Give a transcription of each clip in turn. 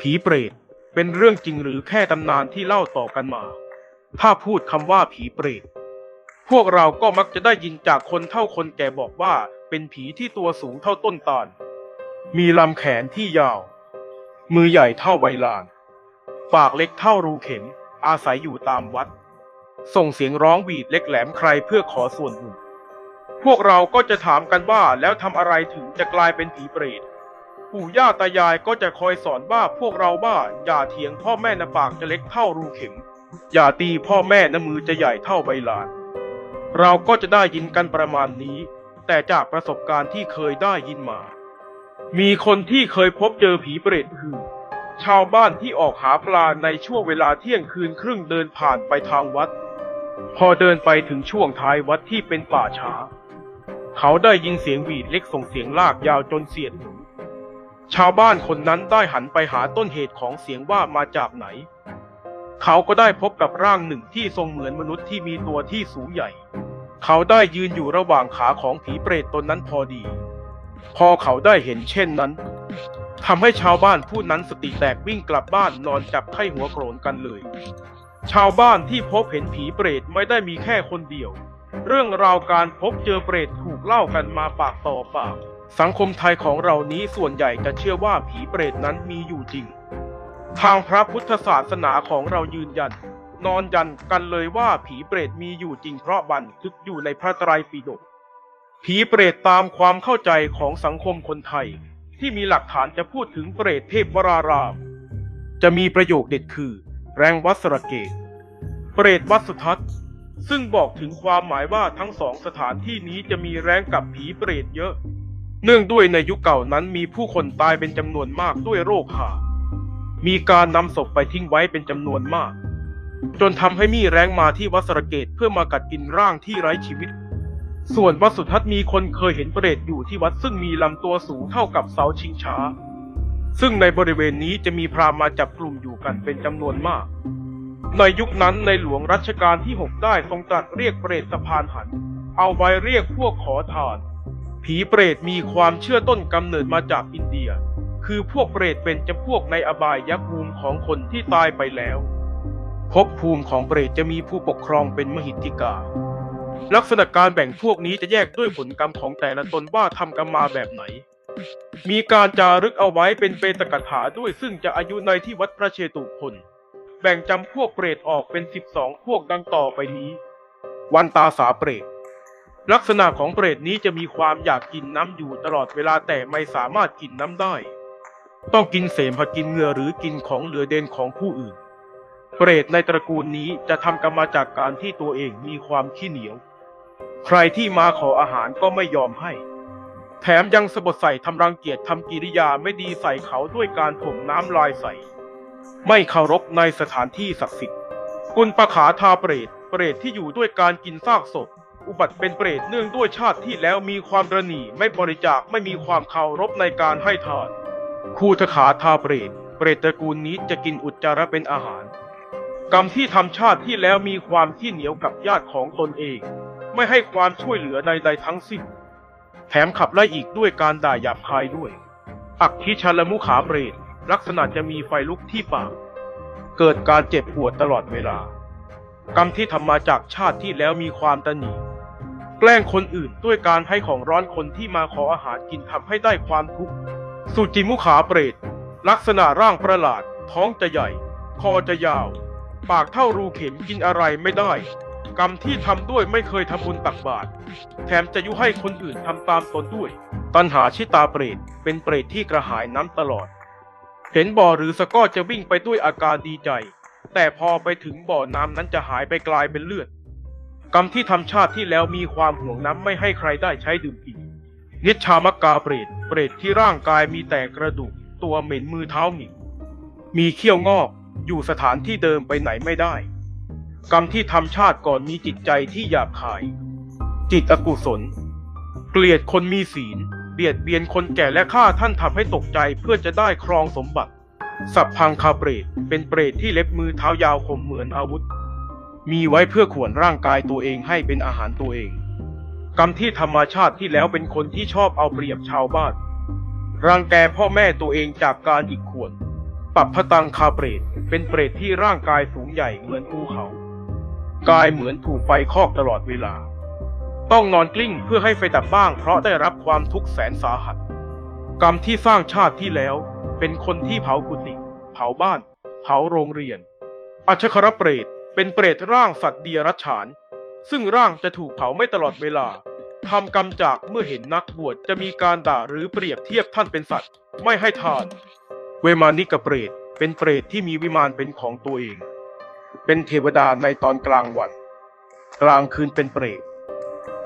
ผีเปรตเป็นเรื่องจริงหรือแค่ตำนานที่เล่าต่อกันมา ถ้าพูดคำว่าผีเปรต พวกเราก็มักจะได้ยินจากคนเท่าคนแก่บอกว่าเป็นผีที่ตัวสูงเท่าต้นตาล มีลำแขนที่ยาว มือใหญ่เท่าใบลาน ปากเล็กเท่ารูเข็ม อาศัยอยู่ตามวัด ส่งเสียงร้องหวีดเล็กแหลมใครเพื่อขอส่วนบุญพวกเราก็จะถามกันว่าแล้วทำอะไรถึงจะกลายเป็นผีเปรต ปู่ย่าตายายก็จะคอยสอนว่าพวกเราบ้าอย่าเถียงพ่อแม่นะปากจะเล็กเท่ารูเข็ม อย่าตีพ่อแม่นะมือจะใหญ่เท่าใบลาน เราก็จะได้ยินกันประมาณนี้ แต่จากประสบการณ์ที่เคยได้ยินมา มีคนที่เคยพบเจอผีเปรตคือชาวบ้านที่ออกหาปลาในช่วงเวลาเที่ยงคืนครึ่งเดินผ่านไปทางวัด พอเดินไปถึงช่วงท้ายวัดที่เป็นป่าช้า เขาได้ยินเสียงหวีดเล็กส่งเสียงลากยาวจนเสียดหู ชาวบ้านคนนั้นได้หันไปหาต้นเหตุของเสียงว่ามาจากไหน เขาก็ได้พบกับร่างหนึ่งที่ทรงเหมือนมนุษย์ที่มีตัวที่สูงใหญ่ เขาได้ยืนอยู่ระหว่างขาของผีเปรตตนนั้นพอดี พอเขาได้เห็นเช่นนั้นทำให้ชาวบ้านผู้นั้นสติแตกวิ่งกลับบ้านนอนจับไข้หัวโกรนกันเลย ชาวบ้านที่พบเห็นผีเปรตไม่ได้มีแค่คนเดียว เรื่องราวการพบเจอเปรตถูกเล่ากันมาปากต่อปาก สังคมไทยของเรานี้ส่วนใหญ่จะเชื่อว่าผีเปรตนั้นมีอยู่จริง ทางพระพุทธศาสนาของเรายืนยัน นอนยันกันเลยว่าผีเปรตมีอยู่จริงเพราะบันทึกอยู่ในพระไตรปิฎกผีเปรตตามความเข้าใจของสังคมคนไทย ที่มีหลักฐานจะพูดถึงเปรตเทพวราราม จะมีประโยคเด็ดคือ แรงวัสระเกต เปรตวัดสุทัศน์ ซึ่งบอกถึงความหมายว่าทั้งสองสถานที่นี้จะมีแรงกับผีเปรตเยอะ เนื่องด้วยในยุคเก่านั้นมีผู้คนตายเป็นจำนวนมากด้วยโรคหา มีการนำศพไปทิ้งไว้เป็นจำนวนมาก จนทำให้มีแรงมาที่วัดสระเกตเพื่อมากัดกินร่างที่ไร้ชีวิต ส่วนวัดสุทัศน์มีคนเคยเห็นเปรตอยู่ที่วัดซึ่งมีลำตัวสูงเท่ากับเสาชิงช้า ซึ่งในบริเวณนี้จะมีพราหมณ์มาจับกลุ่มอยู่กันเป็นจำนวนมาก ในยุคนั้นในหลวงรัชกาลที่ 6 ได้ทรงตรัสเรียกเปรตสะพานหัน เอาไว้เรียกพวกขอทาน ผีเปรตมีความเชื่อต้นกำเนิดมาจากอินเดีย คือพวกเปรตเป็นจำพวกในอบายยักษ์ภูมิของคนที่ตายไปแล้วภพภูมิของเปรตจะมีผู้ปกครองเป็นมหิทธิกา ลักษณะการแบ่งพวกนี้จะแยกด้วยผลกรรมของแต่ละตนว่าทำกรรมมาแบบไหน มีการจารึกเอาไว้เป็นเปตกถาด้วยซึ่งจะอายุในที่วัดพระเชตุพนแบ่งจำพวกเปรตออกเป็นสิบสองพวกดังต่อไปนี้ วันตาสาเปรต ลักษณะของเปรตนี้จะมีความอยากกินน้ำอยู่ตลอดเวลาแต่ไม่สามารถกินน้ำได้ ต้องกินเสมหะกินเหงื่อหรือกินของเหลือเด่นของผู้อื่น เปรตในตระกูลนี้จะทำกรรมมาจากการที่ตัวเองมีความขี้เหนียว ใครที่มาขออาหารก็ไม่ยอมให้ แถมยังสะบดใส่ทำรังเกียจทำกิริยาไม่ดีใส่เขาด้วยการถมน้ำลายใส่ ไม่เคารพในสถานที่ศักดิ์สิทธิ์ กุลปขาทาเปรต เปรตที่อยู่ด้วยการกินซากศพ อุบัติเป็นเปรตเนื่องด้วยชาติที่แล้วมีความระหนีไม่บริจาคไม่มีความเคารพในการให้ทานคูทขาทาเปรต เปรตตระกูลนี้จะกินอุจจาระเป็นอาหาร กรรมที่ทำชาติที่แล้วมีความที่เหนียวกับญาติของตนเอง ไม่ให้ความช่วยเหลือใดๆทั้งสิ้น แถมขับไล่อีกด้วยการด่าหยาบคายด้วย อักคิชาลมุขาเปรต ลักษณะจะมีไฟลุกที่ปาก เกิดการเจ็บปวดตลอดเวลา กรรมที่ทำมาจากชาติที่แล้วมีความตนี แกล้งคนอื่นด้วยการให้ของร้อนคนที่มาขออาหารกินทำให้ได้ความทุกข์สุจิมุขาเปรต ลักษณะร่างประหลาด ท้องจะใหญ่ คอจะยาว ปากเท่ารูเข็มกินอะไรไม่ได้ กรรมที่ทำด้วยไม่เคยทำบุญตักบาตรแถมจะยุให้คนอื่นทำตามตนด้วย ตันหาชิตาเปรต เป็นเปรตที่กระหายน้ำตลอด เห็นบ่อหรือสะก้อจะวิ่งไปด้วยอาการดีใจ แต่พอไปถึงบ่อน้ำนั้นจะหายไปกลายเป็นเลือด กรรมที่ทำชาติที่แล้วมีความห่วงน้ำไม่ให้ใครได้ใช้ดื่มกินนิชชามกกาเปรต เปรตที่ร่างกายมีแต่กระดูก ตัวเหม็นมือเท้าหงิก มีเขี้ยวงอก อยู่สถานที่เดิมไปไหนไม่ได้ กรรมที่ทำชาติก่อนมีจิตใจที่หยาบคาย จิตอกุศล เกลียดคนมีศีล เบียดเบียนคนแก่และฆ่าท่านทำให้ตกใจเพื่อจะได้ครองสมบัติ สัพพังคาเปรต เป็นเปรตที่เล็บมือเท้ายาวคมเหมือนอาวุธ มีไว้เพื่อขวนร่างกายตัวเองให้เป็นอาหารตัวเอง กรรมที่ธรรมชาติที่แล้วเป็นคนที่ชอบเอาเปรียบชาวบ้าน รังแกพ่อแม่ตัวเองจากการอีกขวน ปับพตังคาเปรต เป็นเปรตที่ร่างกายสูงใหญ่เหมือนภูเขา กายเหมือนถูกไฟคอกตลอดเวลา ต้องนอนกลิ้งเพื่อให้ไฟดับบ้างเพราะได้รับความทุกข์แสนสาหัส กรรมที่สร้างชาติที่แล้วเป็นคนที่เผากุฏิเผาบ้าน เผาโรงเรียน อัชครเปรต เป็นเปรตร่างสัตว์เดียรัจฉาน ซึ่งร่างจะถูกเผาไม่ตลอดเวลาทำกรรมจากเมื่อเห็นนักบวชจะมีการด่าหรือเปรียบเทียบท่านเป็นสัตว์ ไม่ให้ทาน เวมานิกเปรตเป็นเปรตที่มีวิมานเป็นของตัวเอง เป็นเทวดาในตอนกลางวัน กลางคืนเป็นเปรต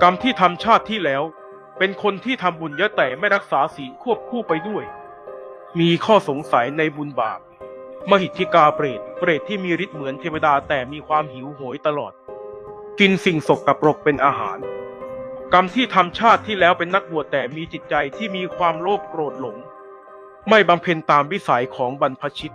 กรรมที่ทำชาติที่แล้ว เป็นคนที่ทำบุญเยอะแต่ไม่รักษาศีลควบคู่ไปด้วย มีข้อสงสัยในบุญบาป มหิทธิกาเปรต เปรตที่มีฤทธิ์เหมือนเทวดาแต่มีความหิวโหยตลอด กินสิ่งสกปรกเป็นอาหาร กรรมที่ทำชาติที่แล้วเป็นนักบวชแต่มีจิตใจที่มีความโลภโกรธหลง ไม่บำเพ็ญตามวิสัยของบรรพชิต